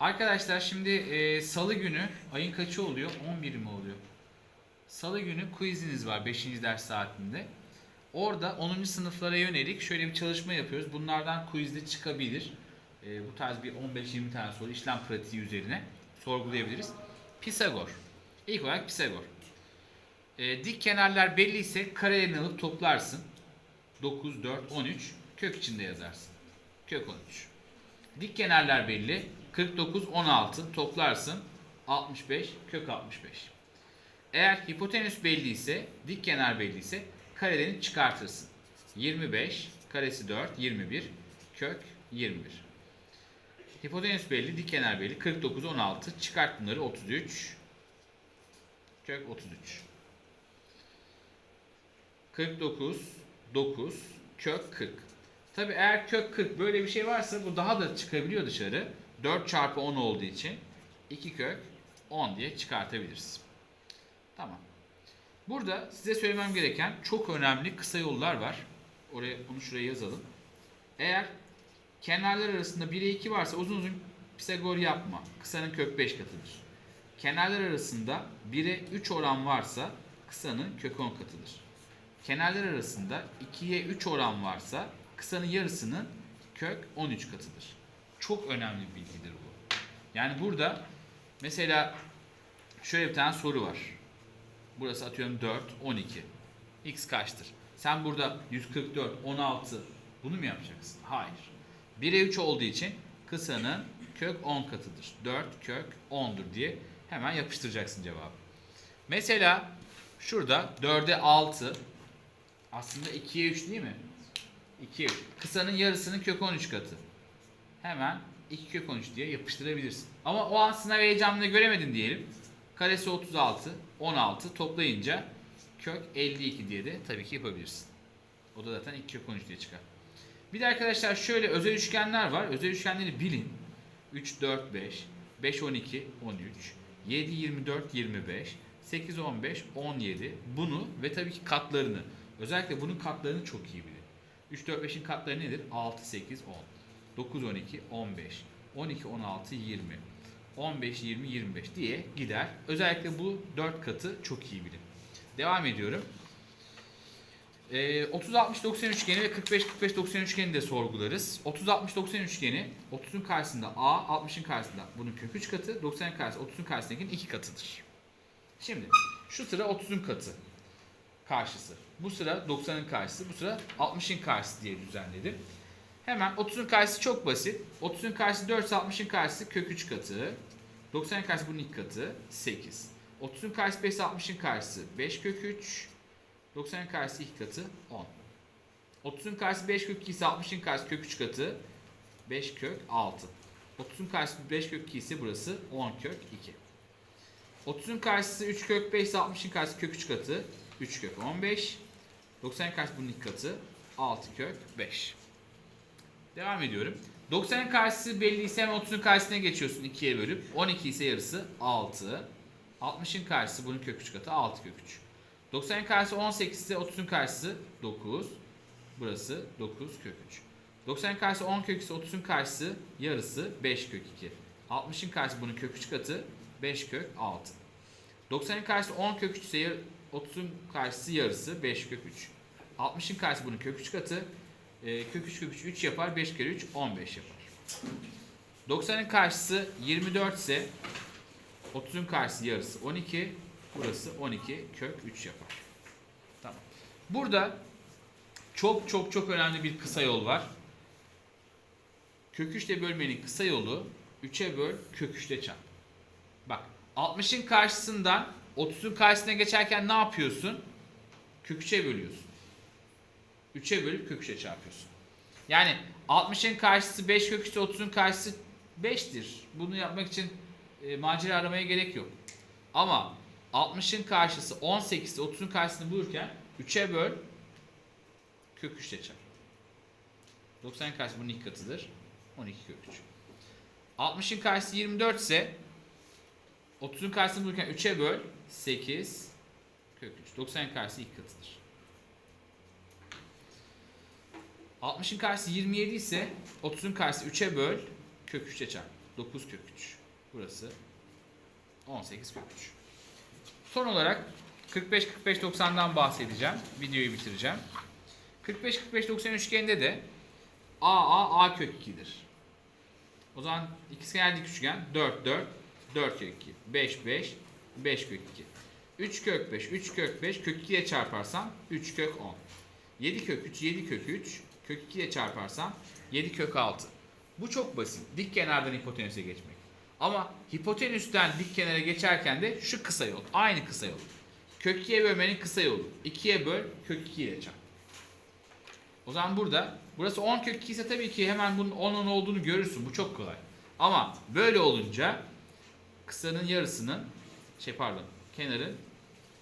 Arkadaşlar şimdi e, salı günü ayın kaçı oluyor? 11 mi oluyor? Salı günü quiziniz var 5. ders saatinde. Orada 10. sınıflara yönelik şöyle bir çalışma yapıyoruz. Bunlardan quizde çıkabilir. E, bu tarz bir 15-20 tane soru işlem pratiği üzerine sorgulayabiliriz. Pisagor. İlk olarak Pisagor. E, dik kenarlar belli ise karelerini alıp toplarsın. 9, 4, 13 kök içinde yazarsın. Kök 13. Dik kenarlar belli. 49, 16 toplarsın. 65, kök 65. Eğer hipotenüs belli ise, dik kenar belli ise karelerini çıkartırsın. 25, karesi 4, 21, kök 21. Hipotenüs belli, dik kenar belli. 49, 16 çıkart bunları 33, kök 33. 49, 9, kök 40. Tabi eğer kök 40 böyle bir şey varsa bu daha da çıkabiliyor dışarı. 4 çarpı 10 olduğu için 2 kök 10 diye çıkartabiliriz. Tamam. Burada size söylemem gereken çok önemli kısa yollar var. Oraya bunu şuraya yazalım. Eğer kenarlar arasında 1'e 2 varsa uzun uzun Pisagor yapma. Kısanın kök 5 katıdır. Kenarlar arasında 1'e 3 oran varsa kısanın kök 10 katıdır. Kenarlar arasında 2'ye 3 oran varsa kısanın yarısının kök 13 katıdır. Çok önemli bir bilgidir bu. Yani burada mesela şöyle bir tane soru var. Burası atıyorum 4, 12. X kaçtır? Sen burada 144, 16 bunu mu yapacaksın? Hayır. 1'e 3 olduğu için kısanın kök 10 katıdır. 4 kök 10'dur diye hemen yapıştıracaksın cevabı. Mesela şurada 4'e 6 aslında 2'ye 3 değil mi? 2'ye 3. Kısanın yarısının kök 13 katı. Hemen 2 kök 13 diye yapıştırabilirsin. Ama o an sınav heyecanını göremedin diyelim. Karesi 36, 16 toplayınca kök 52 diye de tabii ki yapabilirsin. O da zaten 2 kök 13 diye çıkar. Bir de arkadaşlar şöyle özel üçgenler var. Özel üçgenleri bilin. 3, 4, 5, 5, 12, 13, 7, 24, 25, 8, 15, 17. Bunu ve tabii ki katlarını. Özellikle bunun katlarını çok iyi bilin. 3, 4, 5'in katları nedir? 6, 8, 10. 9, 12, 15. 12, 16, 20. 15, 20, 25 diye gider. Özellikle bu 4 katı çok iyi bilin. Devam ediyorum. Ee, 30 60 90 üçgeni ve 45 45 90 üçgeni de sorgularız. 30 60 90 üçgeni 30'un karşısında A, 60'ın karşısında bunun kök 3 katı, 90'ın karşısında 30'un karşısındakinin 2 katıdır. Şimdi şu sıra 30'un katı karşısı. Bu sıra 90'ın karşısı, bu sıra 60'ın karşısı diye düzenledim. Hemen 30'un karşısı çok basit. 30'un karşısı 4 ise 60'ın karşısı kök 3 katı. 90'ın karşısı bunun 2 katı 8. 30'un karşısı 5 ise 60'ın karşısı 5 kök 3. 90'ın karşısı 2 katı 10. 30'un karşısı 5 kök 2 ise 60'ın karşısı kök 3 katı 5 kök 6. 30'un karşısı 5 kök 2 ise burası 10 kök 2. 30'un karşısı 3 kök 5 ise 60'ın karşısı kök 3 katı 3 kök 15. 90'ın karşısı bunun 2 katı 6 kök 5. Devam ediyorum. 90'ın karşısı belli ise hemen 30'un karşısına geçiyorsun 2'ye bölüp. 12 ise yarısı 6. 60'ın karşısı bunun kök 3 katı 6 kök 3. 90'ın karşısı 18 ise 30'un karşısı 9. Burası 9 kök 3. 90'ın karşısı 10 kök ise 30'un karşısı yarısı 5 kök 2. 60'ın karşısı bunun kök 3 katı 5 kök 6. 90'ın karşısı 10 kök 3 ise yar- 30'un karşısı yarısı 5 kök 3. 60'ın karşısı bunun kök 3 katı. E, kök 3 kök 3 3 yapar. 5 kere 3 15 yapar. 90'ın karşısı 24 ise 30'un karşısı yarısı 12. Burası 12 kök 3 yapar. Tamam. Burada çok çok çok önemli bir kısa yol var. Kök 3 ile bölmenin kısa yolu 3'e böl kök 3 ile çarp. Bak 60'ın karşısından 30'un karşısına geçerken ne yapıyorsun? Kök 3'e bölüyorsun. 3'e bölüp kök 3'e çarpıyorsun. Yani 60'ın karşısı 5 kök 3 30'un karşısı 5'tir. Bunu yapmak için e, macera aramaya gerek yok. Ama 60'ın karşısı 18 ise 30'un karşısını bulurken 3'e böl kök 3 ile çarp. 90'ın karşısı bunun iki katıdır. 12 kök 3. 60'ın karşısı 24 ise 30'un karşısını bulurken 3'e böl 8 kök 3. 90'ın karşısı iki katıdır. 60'ın karşısı 27 ise 30'un karşısı 3'e böl kök 3'e çarp. 9 kök 3. Burası 18 kök 3. Son olarak 45 45 90'dan bahsedeceğim. Videoyu bitireceğim. 45 45 90 üçgende de A A A kök 2'dir. O zaman ikizkenar dik üçgen 4 4 4 kök 2 5 5 5 kök 2 3 kök 5 3 kök 5 kök 2 ile çarparsam 3 kök 10 7 kök 3 7 kök 3 kök 2 ile çarparsam 7 kök 6 bu çok basit dik kenardan hipotenüse geçmek ama hipotenüsten dik kenara geçerken de şu kısa yol aynı kısa yol kök 2'ye bölmenin kısa yolu 2'ye böl kök 2 ile çarp o zaman burada burası 10 kök 2 ise tabii ki hemen bunun 10'un olduğunu görürsün. Bu çok kolay. Ama böyle olunca kısanın yarısının şey pardon kenarın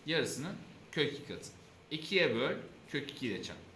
yarısının kök 2 katı. 2'ye böl kök 2 ile çarp.